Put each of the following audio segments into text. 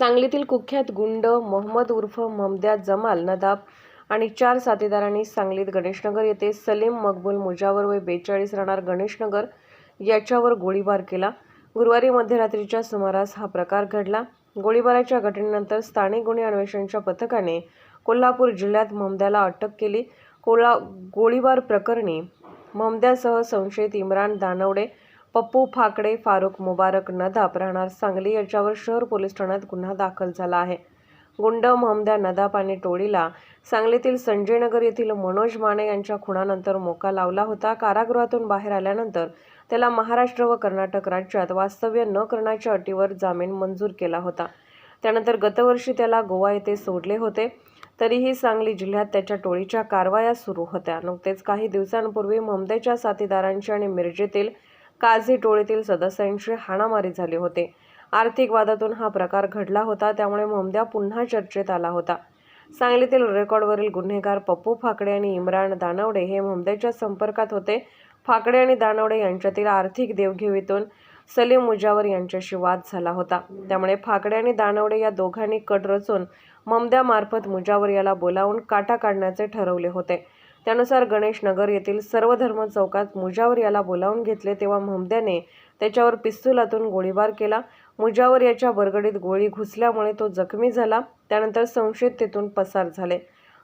सांगलीतील कुख्यात गुंड मोहम्मद उर्फ ममद्या जमाल नदाब आणि चार साथीदारांनी सांगलीत गणेशनगर येथे सलीम मकबूल मुजावर व बेचाळीस राहणार गणेशनगर याच्यावर गोळीबार केला. गुरुवारी मध्यरात्रीच्या सुमारास हा प्रकार घडला. गोळीबाराच्या घटनेनंतर स्थानिक गुन्हे अन्वेषणच्या पथकाने कोल्हापूर जिल्ह्यात ममद्याला अटक केली. कोला गोळीबार प्रकरणी ममद्यासह संशयित इम्रान दानवडे पप्पू फाकडे फारुख मुबारक नदाब राहणार सांगली याच्यावर शहर पोलीस ठाण्यात गुन्हा दाखल झाला आहे. गुंड महमद्या नदाब आणि टोळीला सांगलीतील संजयनगर येथील मनोज माने यांच्या खुणानंतर मोका लावला होता. कारागृहातून बाहेर आल्यानंतर त्याला महाराष्ट्र व कर्नाटक राज्यात वास्तव्य न करण्याच्या अटीवर जामीन मंजूर केला होता. त्यानंतर गतवर्षी त्याला गोवा येथे सोडले होते. तरीही सांगली जिल्ह्यात त्याच्या टोळीच्या कारवाया सुरू होत्या. नुकतेच काही दिवसांपूर्वी ममदेच्या साथीदारांची आणि मिरजेतील काझी टोळीतील सदस्यांची हाणामारी झाली होते. आर्थिक वादातून हा प्रकार घडला होता त्यामुळे मोमद्या पुन्हा चर्चेत आला होता. सांगलीतील रेकॉर्डवरील गुन्हेगार पप्पू फाकडे आणि इम्रान दानवडे हे मोमद्याच्या संपर्कात होते. फाकडे आणि दानवडे यांच्यातील आर्थिक देवघेवीतून सलीम मुजावर यांच्याशी वाद झाला होता. त्यामुळे फाकडे आणि दानवडे या दोघांनी कट रचून ममद्यामार्फत मुजावर याला बोलावून काटा काढण्याचे ठरवले होते. त्यानुसार गणेशनगर येथील सर्व धर्म चौकात मुजावर याला बोलावून घेतले तेव्हा महमद्याने त्याच्यावर पिस्तुलातून गोळीबार केला. मुजावर याच्या बरगडीत गोळी घुसल्यामुळे तो जखमी झाला. त्यानंतर संशयित तेथून पसार झाले.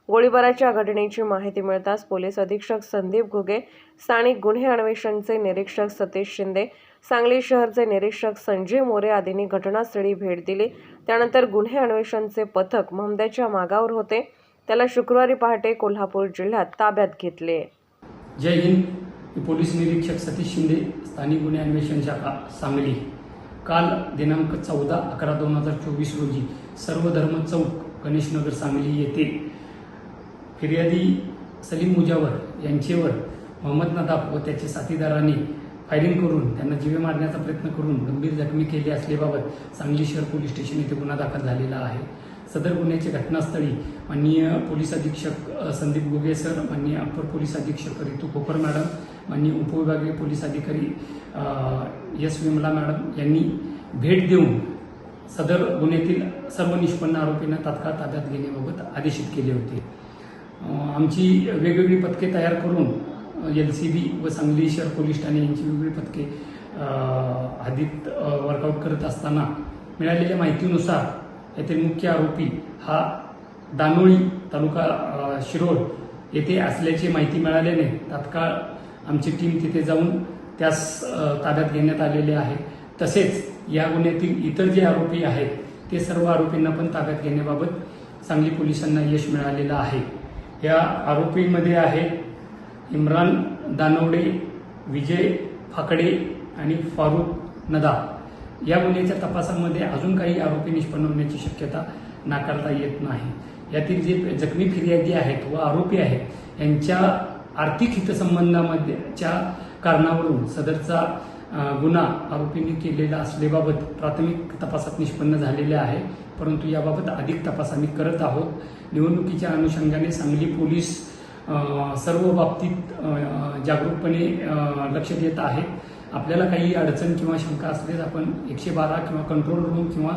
गोळीबाराच्या घटनेची माहिती मिळताच पोलीस अधीक्षक संदीप घुगे स्थानिक गुन्हे अन्वेषणचे निरीक्षक सतीश शिंदे सांगली शहरचे निरीक्षक संजय मोरे आदींनी घटनास्थळी भेट दिली. त्यानंतर गुन्हे अन्वेषणचे पथक महमद्याच्या मागावर होते. त्याला शुक्रवारी पहाटे कोल्हापूर जिल्ह्यात ताब्यात घेतले. जय हिंद. मी पोलीस निरीक्षक सतीश शिंदे स्थानिक गुन्हे अन्वेषण शाखा सांगली. काल दिनांक चौदा अकरा दोन हजार चोवीस रोजी सर्व धर्म चौक गणेशनगर सांगली येथे फिर्यादी सलीम मुजावर यांचेवर मोहम्मद नदाब व त्याच्या साथीदारांनी फायरिंग करून त्यांना जीवे मारण्याचा प्रयत्न करून गंभीर जखमी केले असल्याबाबत सांगली शहर पोलीस स्टेशन येथे गुन्हा दाखल झालेला आहे. सदर गुन्ह्याच्या घटनास्थळी माननीय पोलीस अधीक्षक संदीप गोगे सर माननीय अप्पर पोलीस अधीक्षक रितू खोपर मॅडम माननीय उपविभागीय पोलीस अधिकारी एस विमला मॅडम यांनी भेट देऊन सदर गुन्ह्यातील सर्व निष्पन्न आरोपींना तात्काळ ताब्यात घेण्याबाबत आदेशित केले होते. आमची वेगवेगळी पथके तयार करून एल सी बी व सांगली शहर पोलीस ठाणे यांची वेगवेगळी पथके अ, हद्दीत वर्कआउट करत असताना मिळालेल्या माहितीनुसार येथे मुख्य आरोपी हा दानोळी तालुका शिरोळ येथे असल्याची माहिती मिळाल्याने तात्काळ आमची टीम तिथे जाऊन त्यास ताब्यात घेण्यात आलेले आहे. तसेच या गुन्ह्यातील इतर जे आरोपी आहेत ते सर्व आरोपींना पण ताब्यात घेण्याबाबत सांगली पोलिसांना यश मिळालेलं आहे. या आरोपींमध्ये आहे इम्रान दानवडे विजय फाकडे आणि फारुख नदा या गुन्ह्याच्या तपासामध्ये अजून काही आरोपी निष्पन्न होण्याची शक्यता नाकारता येत नाही. यातील जे जखमी फिर्यादी आहेत व आरोपी आहेत यांच्या आर्थिक हितसंबंधामध्येच्या कारणावरून सदरचा गुन्हा आरोपींनी केलेला असल्याबाबत प्राथमिक तपासात निष्पन्न झालेले आहे. परंतु याबाबत अधिक तपास आम्ही करत आहोत. निवडणुकीच्या अनुषंगाने सांगली पोलीस सर्व बाबतीत जागरूकपणे लक्ष देत आहेत. आपल्याला काही अडचण किंवा शंका असल्यास आपण एकशे बारा किंवा कंट्रोल रूम किंवा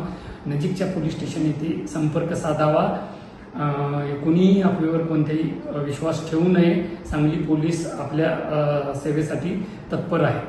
नजीकच्या पोलीस स्टेशन येथे संपर्क साधावा. कुणीही आपल्यावर कोणताही विश्वास ठेवू नये. सांगली पोलीस आपल्या सेवेसाठी तत्पर आहे.